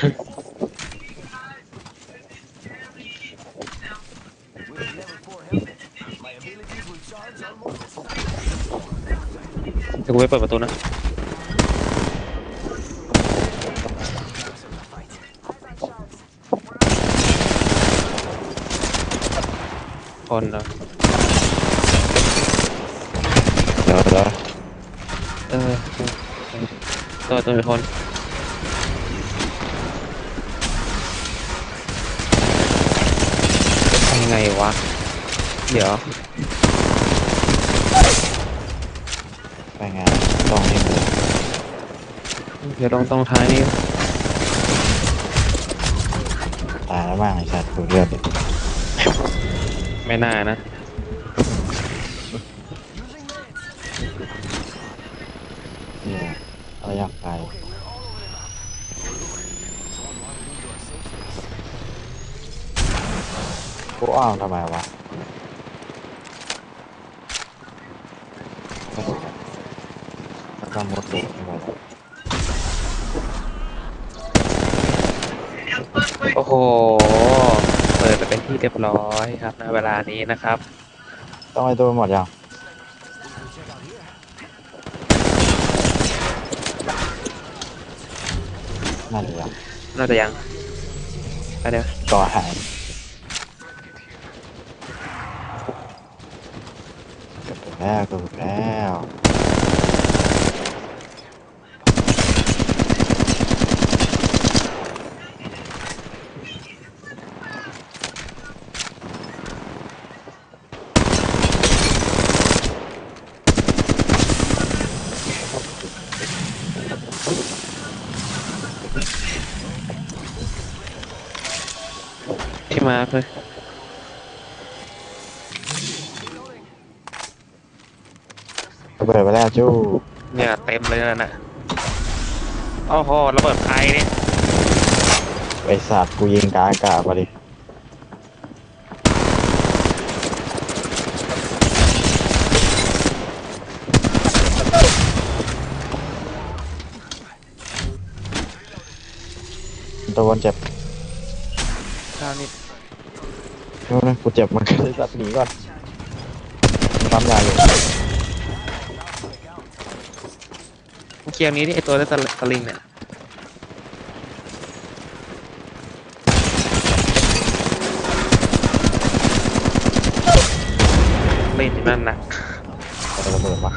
เดี๋ยวกูไปเปิดประตูนะคนเหรอเดี๋ยวเดี๋ยวเออตัวตัวเป็นคนทำ ไงวะ เดี๋ยวไปงานต้องนี่เลยเดี๋ยวตรงตรงท้ายนี่ตายแล้วบ้างไอ้สัตว์ดูเลือดดิไม่น่านะ เนี่ยเราอยากตาย กูอ้อมทำไมวะไม่รู้อะแล้วก็มุดตูดไปหมดโอ้โห เปิดไปเป็นที่เรียบร้อยครับณเวลานี้นะครับ ต้องไปตัวหมดยังน่าจะยังน่าจะยังไปเดี๋ยวก่อหายเกือบถูก แล้วเกือบถูกแล้วที่มาเลย ระเบิดไปแล้วจู้เนี่ยเต็มเลยนะน่ะโอ้โหระเบิดใครเนี่ยไอสัตว์กูยิงกาอากาศมาดิตัวบนเจ็บข้าวนี่นู่นนะกูเจ็บมันก็เลยสัตว์หนีก่อนปั๊มยาอยู่ ลียร์นี้นี่ไอตัวได้สลิงเนี่ยเล่นนั่นนะระเบิดวะ